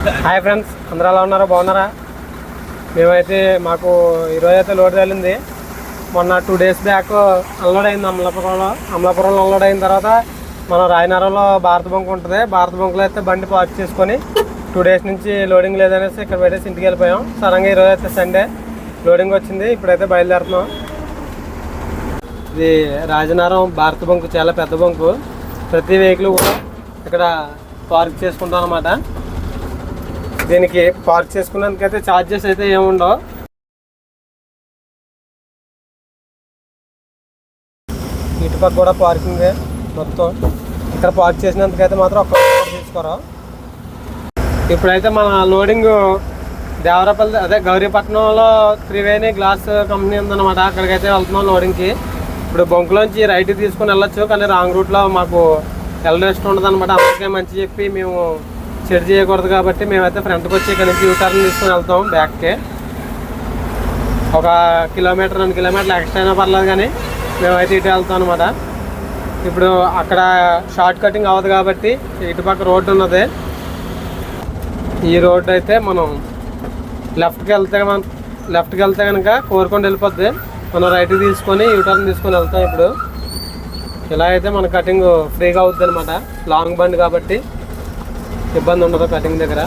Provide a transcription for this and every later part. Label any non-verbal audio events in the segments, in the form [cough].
Hi friends అందరూ ఎలా ఉన్నారా? బాగున్నారా? మేమైతే మాకు ఈరోజు అయితే లోడ్ తగిలింది. మొన్న టూ డేస్ బ్యాక్ అన్లోడ్ అయింది అమలాపురంలో. అమలాపురంలో అన్లోడ్ అయిన తర్వాత మన రాయనగరంలో భారత బంక్ ఉంటుంది. భారత బంక్లో అయితే బండి పార్క్ చేసుకొని టూ డేస్ నుంచి లోడింగ్ లేదనేసి ఇక్కడ పెట్టేసి ఇంటికి వెళ్ళిపోయాం. సడన్గా ఈరోజు అయితే సండే లోడింగ్ వచ్చింది. ఇప్పుడైతే బయలుదేరుతున్నాం. ఇది రాజనగరం భారత బంకు చాలా పెద్ద బంకు. ప్రతి వెహికల్ కూడా ఇక్కడ పార్క్ చేసుకుంటాం అనమాట దీనికి పార్క్ చేసుకున్నందుకైతే ఛార్జెస్ అయితే ఏముండవు ఇటుపక్క కూడా పార్కింగ్ మొత్తం. ఇక్కడ పార్క్ చేసినందుకైతే మాత్రం ఒక్క తీసుకోరా తీసుకోరు. ఇప్పుడైతే మన లోడింగ్ దేవరపల్లి అదే గౌరీపట్నంలో త్రివేణి గ్లాస్ కంపెనీ ఉందన్నమాట. అక్కడికైతే వెళ్తున్నాం లోడింగ్కి ఇప్పుడు బొంకులోంచి రైట్ తీసుకుని వెళ్ళొచ్చు కానీ రాంగ్ రూట్లో మాకు వెళ్ళడం ఉండదు అనమాట అందుకే మంచి చెప్పి మేము చెడు చేయకూడదు కాబట్టి మేమైతే ఫ్రంట్కి వచ్చి ఇక్కడ నుంచి యూటర్న్ తీసుకుని వెళ్తాం బ్యాక్కి. ఒక కిలోమీటర్ రెండు కిలోమీటర్లు ఎక్స్ట్రా అయినా పర్లేదు కానీ మేమైతే ఇటు వెళ్తాం అనమాట ఇప్పుడు అక్కడ షార్ట్ కటింగ్ అవ్వదు కాబట్టి ఇటుపక్క రోడ్డు ఉన్నది. ఈ రోడ్డు అయితే మనం లెఫ్ట్కి వెళ్తే మనం లెఫ్ట్కి వెళ్తే కనుక కోరుకొని వెళ్ళిపోద్ది. మనం రైట్ తీసుకొని యూటర్న్ తీసుకొని వెళ్తాం ఇప్పుడు. ఇలా అయితే మన కటింగ్ ఫ్రీగా అవుతుంది అనమాట లాంగ్ బండ్ కాబట్టి. ఇబ్బంది ఉండదు కటింగ్ దగ్గర.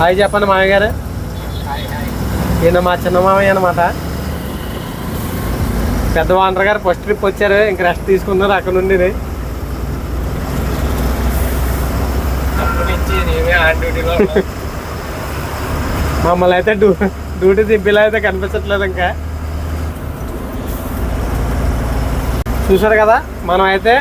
హాయ్ చెప్పండి మామయ్య గారు. ఈయన మా చిన్న మామయ్య అనమాట పెద్ద వానర్ గారు ఫస్ట్ ట్రిప్ వచ్చారు ఇంక రెస్ట్ తీసుకున్నారు అక్కడ నుండి. మమ్మల్ని అయితే డ్యూ డ్యూటీ దిబ్బిలా అయితే కనిపించట్లేదు ఇంకా. చూసారు కదా మనం అయితే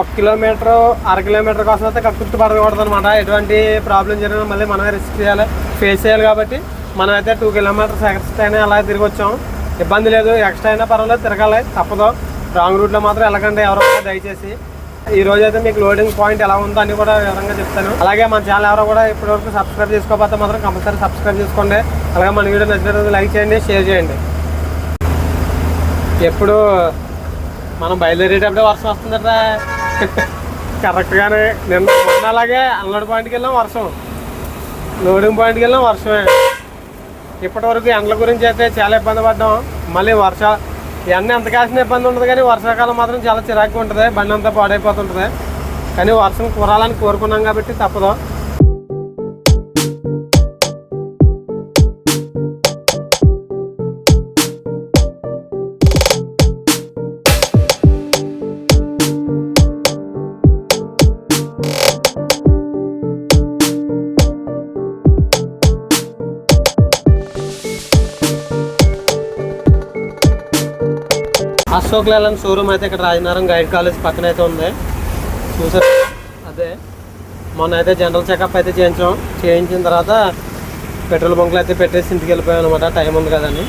ఒక కిలోమీటర్ అర కిలోమీటర్ కోసం అయితే కక్కుర్తి పడకూడదు అనమాట ఎటువంటి ప్రాబ్లం జరిగినా మళ్ళీ మనమే రిస్క్ చేయాలి ఫేస్ చేయాలి కాబట్టి మనం అయితే టూ కిలోమీటర్స్ ఎక్స్ట్రా అయినా అలా తిరిగి వచ్చాం. ఇబ్బంది లేదు ఎక్స్ట్రా అయినా పర్వాలేదు తిరగాలి తప్పదు. రాంగ్ రూట్లో మాత్రం వెళ్ళకండి ఎవరో దయచేసి. ఈ రోజు అయితే మీకు లోడింగ్ పాయింట్ ఎలా ఉందో అని కూడా వివరంగా చెప్తాను. అలాగే మన ఛానల్ ఎవరో కూడా ఇప్పటివరకు సబ్స్క్రైబ్ చేసుకోకపోతే మాత్రం కంపల్సరీ సబ్స్క్రైబ్ చేసుకోండి. అలాగే మన వీడియో నచ్చినట్టు లైక్ చేయండి షేర్ చేయండి. ఎప్పుడు మనం బయలుదేరేటప్పుడే వర్షం వస్తుందట కరెక్ట్గానే [laughs] నిన్న మొన్న అలాగే అన్లోడ్ పాయింట్కి వెళ్ళాం వర్షం. లోడింగ్ పాయింట్కి వెళ్ళాం వర్షమే. ఇప్పటివరకు ఎండల గురించి అయితే చాలా ఇబ్బంది పడ్డాం. మళ్ళీ వర్ష ఇవన్నీ ఎంత కాసిన ఇబ్బంది ఉండదు కానీ వర్షాకాలం మాత్రం చాలా చిరాకుగా ఉంటుంది. బండి అంతా పాడైపోతుంటుంది. కానీ వర్షం కురాలని కోరుకున్నాం కాబట్టి తప్పదు. అశోక్ లేలన్ షోరూమ్ అయితే ఇక్కడ రాజనగరం గైడ్ కాలేజ్ పక్కన అయితే ఉంది. చూసారు? అదే. మొన్న అయితే జనరల్ చెకప్ అయితే చేయించాం. చేయించిన తర్వాత పెట్రోల్ బంకులు అయితే పెట్టేసి ఇంటికి వెళ్ళిపోయాం అనమాట టైం ఉంది కదని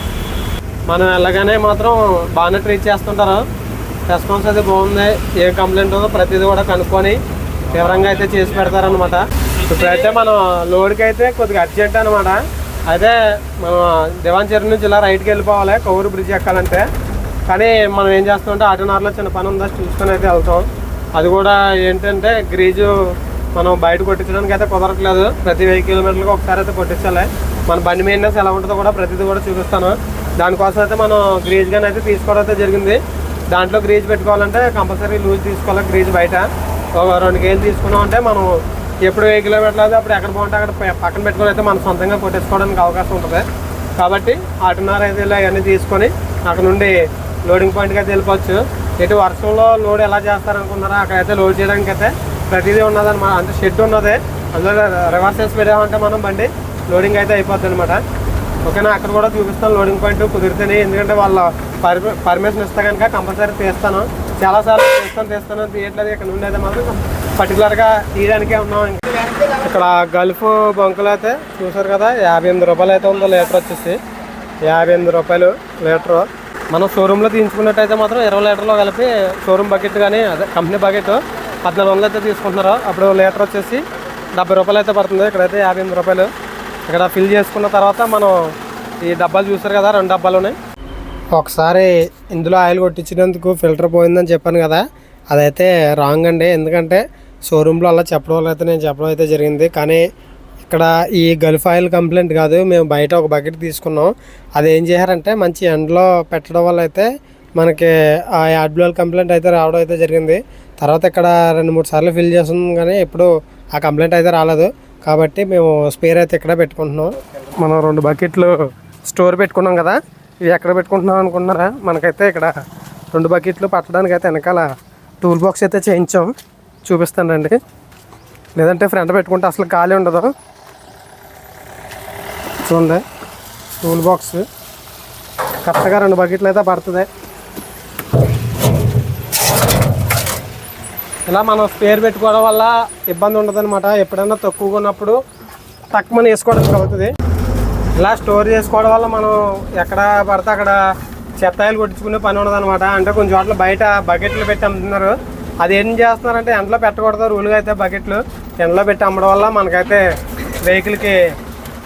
మనం వెళ్ళగానే మాత్రం బాగానే ట్రీట్ చేస్తుంటారు. రెస్పాన్స్ అయితే బాగుంది ఏ కంప్లైంట్ ఉందో ప్రతిదీ కూడా కనుక్కొని వివరంగా అయితే చేసి పెడతారనమాట ఇప్పుడైతే మనం లోడ్కి అయితే కొద్దిగా అర్జెంట్ అనమాట అయితే మనం దివాన్ చెరువు నుంచి ఇలా రైట్కి వెళ్ళిపోవాలి. కౌరు బ్రిడ్జ్ ఎక్కాలంటే. కానీ మనం ఏం చేస్తామంటే ఆటోనార్లో చిన్న పని ఉందా చూసుకొని అయితే వెళ్తాం. అది కూడా ఏంటంటే గ్రీజు మనం బయట కొట్టించడానికి అయితే కుదరట్లేదు. ప్రతి వెయ్యి కిలోమీటర్లకు ఒకసారి అయితే కొట్టించాలి. మన బండి మెయింటెనెన్స్ ఎలా ఉంటుందో కూడా ప్రతిదీ కూడా చూపిస్తాను. దానికోసం అయితే మనం గ్రీజ్ గాని అయితే తీసుకోవడం అయితే జరిగింది. దాంట్లో గ్రీజ్ పెట్టుకోవాలంటే కంపల్సరీ లూజ్ తీసుకోవాలి గ్రీజ్ బయట. ఒక రెండు కేజీలు తీసుకున్నాం అంటే మనం ఎప్పుడు వెయ్యి కిలోమీటర్లు అయితే అప్పుడు ఎక్కడ బాగుంటే అక్కడ పక్కన పెట్టుకొని అయితే మనం సొంతంగా కొట్టేసుకోవడానికి అవకాశం ఉంటుంది. కాబట్టి ఆటన్నర అయితే ఇలా ఇవన్నీ తీసుకొని అక్కడ నుండి లోడింగ్ పాయింట్కి అయితే వెళ్ళిపోవచ్చు. ఎటు వర్షంలో లోడ్ ఎలా చేస్తారనుకున్నారా అక్కడైతే లోడ్ చేయడానికి అయితే ప్రతిదీ ఉన్నదన్నమాట. అంటే షెడ్ ఉన్నది. అందులో రివర్సెస్ పెట్టామంటే మనం బండి లోడింగ్ అయితే అయిపోద్ది అనమాట ఓకేనా? అక్కడ కూడా చూపిస్తాను లోడింగ్ పాయింట్ కుదిరితేనే. ఎందుకంటే వాళ్ళ పర్మి పర్మిషన్ ఇస్తే కనుక కంపల్సరీ తీస్తాను. చాలాసార్లు తీస్తాను తీస్తాను తీయట్లేదు. ఇక్కడ నుండి అయితే మాత్రం పర్టికులర్గా తీయడానికే ఉన్నాం ఇక్కడ గల్ఫ్ బంకులు అయితే చూసారు కదా? యాభై ఎనిమిది రూపాయలు అయితే ఉందో లీటర్ వచ్చేసి. యాభై ఎనిమిది రూపాయలు లీటరు. మనం షోరూంలో తీయించుకున్నట్టయితే మాత్రం ఇరవై లీటర్లో కలిపి షోరూమ్ బకెట్ కానీ అదే కంపెనీ బకెట్ పద్నాలుగు వందలు అయితే తీసుకుంటున్నారు. అప్పుడు లీటర్ వచ్చేసి డెబ్బై రూపాయలు అయితే పడుతుంది. ఇక్కడైతే యాభై ఎనిమిది రూపాయలు. ఇక్కడ ఫిల్ చేసుకున్న తర్వాత మనం ఈ డబ్బాలు చూసారు కదా రెండు డబ్బాలు ఒకసారి ఇందులో ఆయిల్ కొట్టించినందుకు ఫిల్టర్ పోయిందని చెప్పాను కదా. అదైతే రాంగ్ అండి. ఎందుకంటే షోరూంలో అలా చెప్పడం వల్ల అయితే నేను చెప్పడం అయితే జరిగింది. కానీ ఇక్కడ ఈ గల్ఫ్ ఆయిల్ కంప్లైంట్ కాదు మేము బయట ఒక బకెట్ తీసుకున్నాం. అది ఏం చేశారంటే మంచి ఎండలో పెట్టడం వల్ల అయితే మనకి ఆ యాడ్బ్లోల్ కంప్లైంట్ అయితే రావడం అయితే జరిగింది. తర్వాత ఇక్కడ రెండు మూడు సార్లు ఫిల్ చేస్తున్నాం కానీ ఎప్పుడు ఆ కంప్లైంట్ అయితే రాలేదు. కాబట్టి మేము స్పేర్ అయితే ఇక్కడ పెట్టుకుంటున్నాం. మనం రెండు బకెట్లు స్టోర్ పెట్టుకున్నాం కదా ఇవి ఎక్కడ పెట్టుకుంటున్నాం అనుకుంటున్నారా? మనకైతే ఇక్కడ రెండు బకెట్లు పట్టడానికి అయితే వెనకాల టూల్ బాక్స్ అయితే చేయించాం. చూపిస్తానండి లేదంటే ఫ్రంట్ పెట్టుకుంటే అసలు ఖాళీ ఉండదు. చూడండి టూల్ బాక్స్. కరెక్ట్గా రెండు బకెట్లు అయితే పడుతుంది ఇలా మనం స్పేర్ పెట్టుకోవడం వల్ల ఇబ్బంది ఉండదన్నమాట. ఎప్పుడైనా తక్కువగా ఉన్నప్పుడు తక్కువ వేసుకోవడం అవుతుంది ఇలా స్టోర్ చేసుకోవడం వల్ల మనం ఎక్కడ పడితే అక్కడ చెత్తాయిలు కొట్టించుకునే పని ఉండదన్నమాట. అంటే కొన్ని చోట్ల బయట బకెట్లు పెట్టి అమ్ముతున్నారు. అది ఏం చేస్తున్నారంటే ఎండలో పెట్టకూడదు. రూల్గా అయితే బకెట్లు ఎండలో పెట్టి అమ్మడం వల్ల మనకైతే వెహికల్కి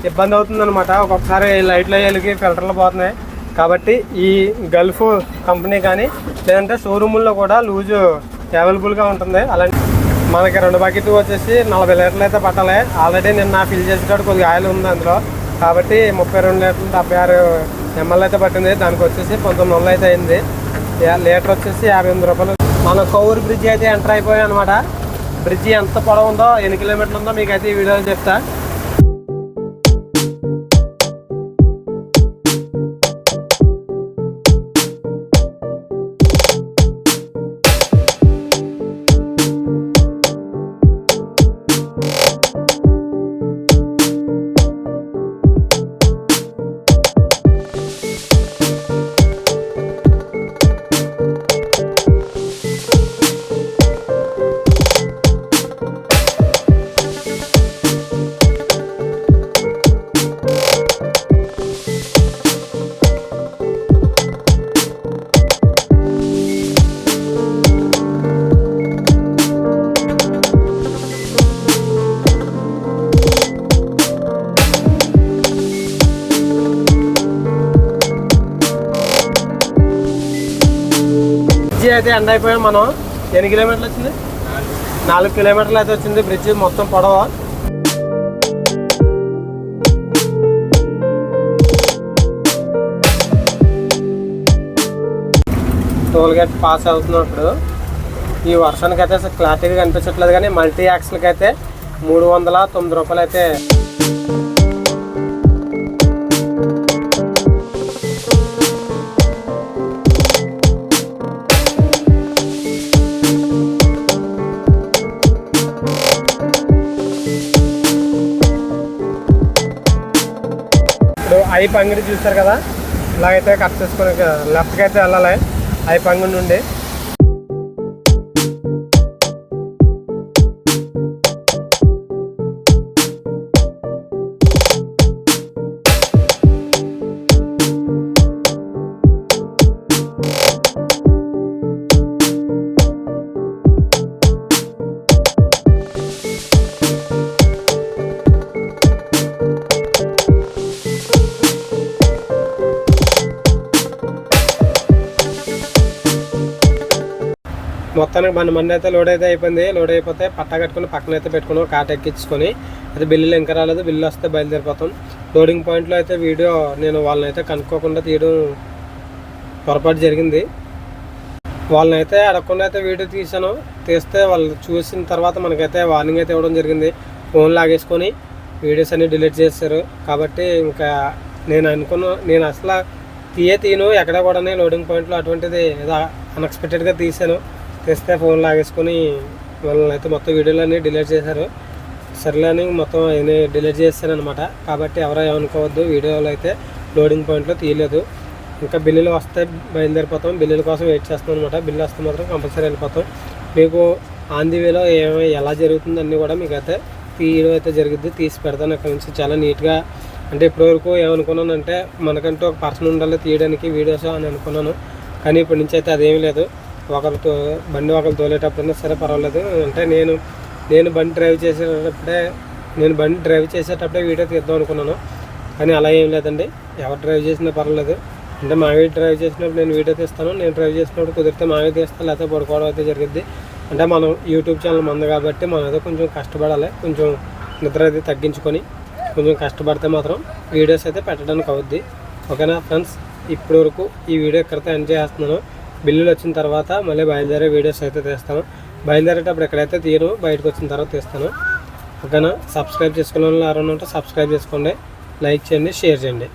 ఇబ్బంది అవుతుంది అనమాట ఒక్కొక్కసారి లైట్లు అయ్యేకి ఫిల్టర్లు పోతున్నాయి. కాబట్టి ఈ గల్ఫ్ కంపెనీ కానీ లేదంటే షోరూముల్లో కూడా లూజు అవైలబుల్గా ఉంటుంది. అలాంటి మనకి రెండు బకెట్లు వచ్చేసి నలభై లీటర్లు అయితే పట్టాలి. ఆల్రెడీ నిన్న ఫిల్ చేసేటప్పుడు కొద్దిగా ఆయిల్ ఉంది అందులో. కాబట్టి ముప్పై రెండు లీటర్లు డెబ్బై ఆరు ఎంఎల్ అయితే పట్టింది. దానికి వచ్చేసి పంతొమ్మిది వందలు అయితే అయింది. యా- లీటర్ వచ్చేసి యాభై ఎనిమిది రూపాయలు. మన కౌరు బ్రిడ్జ్ అయితే ఎంటర్ అయిపోయాయి అనమాట బ్రిడ్జి ఎంత పొడవు ఉందో ఎన్ని కిలోమీటర్లు ఉందో మీకు అయితే ఈ వీడియోలో చెప్తా. బ్రిడ్జి అయితే ఎండ్ అయిపోయాం మనం. ఎన్ని కిలోమీటర్లు వచ్చింది? నాలుగు కిలోమీటర్లు అయితే వచ్చింది. బ్రిడ్జి మొత్తం పొడవ? టోల్ గేట్ పాస్ అవుతున్నప్పుడు ఈ వర్షానికి అయితే క్లారిటీగా కనిపించట్లేదు కానీ మల్టీ యాక్స్లకి అయితే మూడు వందల తొమ్మిది రూపాయలు అయితే ఐ పంగిడి చూస్తారు కదా? ఇలాగైతే కట్ చేసుకుని లెఫ్ట్కి అయితే వెళ్ళాలి. ఐ పంగిడి నుండి. మొత్తానికి మన మంది అయితే లోడ్ అయితే అయిపోయింది. లోడ్ అయిపోతే పట్టా కట్టుకుని పక్కన అయితే పెట్టుకుని కాట ఎక్కించుకొని. అది బిల్లులు ఇంకా రాలేదు. బిల్లు వస్తే బయలుదేరిపోతాం. లోడింగ్ పాయింట్లో అయితే వీడియో నేను వాళ్ళని అయితే కనుక్కోకుండా తీయడం పొరపాటు జరిగింది. వాళ్ళని అయితే అడగకుండా అయితే వీడియో తీసాను తీస్తే వాళ్ళు చూసిన తర్వాత మనకైతే వార్నింగ్ అయితే ఇవ్వడం జరిగింది. ఫోన్ లాగేసుకొని వీడియోస్ అన్ని డిలీట్ చేశారు. కాబట్టి ఇంకా నేను అనుకున్న నేను అసలు తీయే తీను ఎక్కడ కూడా లోడింగ్ పాయింట్లో అటువంటిది ఏదో అన్ఎక్స్పెక్టెడ్గా తీసాను తీస్తే ఫోన్ లాగేసుకొని వాళ్ళని అయితే మొత్తం వీడియోలు అన్నీ డిలీట్ చేశారు. సర్లే అని మొత్తం అవన్నీ డిలీట్ చేశాను కాబట్టి ఎవరో ఏమనుకోవద్దు వీడియోలు అయితే లోడింగ్ పాయింట్లో తీయలేదు. ఇంకా బిల్లులు వస్తే బయలుదేరిపోతాం. బిల్లుల కోసం వెయిట్ చేస్తాం అనమాట బిల్లు వస్తే మాత్రం కంపల్సరీ వెళ్ళిపోతాం. మీకు ఆన్ ది వేలో ఏమై ఎలా జరుగుతుంది అన్నీ కూడా మీకు అయితే తీయడం అయితే జరిగింది తీసి పెడతాను అక్కడ నుంచి. చాలా నీట్గా అంటే ఇప్పటివరకు ఏమనుకున్నానంటే మనకంటూ ఒక పర్సన్ ఉండాలి తీయడానికి వీడియోస్ అని అనుకున్నాను. కానీ ఇప్పటి నుంచి అయితే అదేమీ లేదు. ఒకరితో బండి ఒకరు తోలేటప్పుడైనా సరే పర్వాలేదు. అంటే నేను నేను బండి డ్రైవ్ చేసేటప్పుడే నేను బండి డ్రైవ్ చేసేటప్పుడే వీడియో తీద్దాం అనుకున్నాను. కానీ అలా ఏం లేదండి. ఎవరు డ్రైవ్ చేసినా పర్వాలేదు. అంటే మావి డ్రైవ్ చేసినప్పుడు నేను వీడియో తీస్తాను. నేను డ్రైవ్ చేసినప్పుడు కుదిరితే మావి తీస్తాను లేకపోతే పడుకోవడం అయితే జరిగింది అంటే మనం యూట్యూబ్ ఛానల్ మంది కాబట్టి మనం ఏదో కొంచెం కష్టపడాలి. కొంచెం నిద్ర అయితే తగ్గించుకొని కొంచెం కష్టపడితే మాత్రం వీడియోస్ అయితే పెట్టడానికి అవుద్ది. ఓకేనా ఫ్రెండ్స్? ఇప్పటి వరకు ఈ వీడియో ఎక్కడితో ఎండ్ చేస్తున్నాను. బిల్లులు వచ్చిన తర్వాత మళ్ళీ బయలుదేరే వీడియోస్ అయితే తీస్తాను. బయలుదేరేటప్పుడు ఎక్కడైతే తీరు బయటకు వచ్చిన తర్వాత తీస్తాను. ఓకేనా? సబ్స్క్రైబ్ చేసుకునే వాళ్ళు ఎవరైనా ఉంటే సబ్స్క్రైబ్ చేసుకోండి. లైక్ చేయండి షేర్ చేయండి.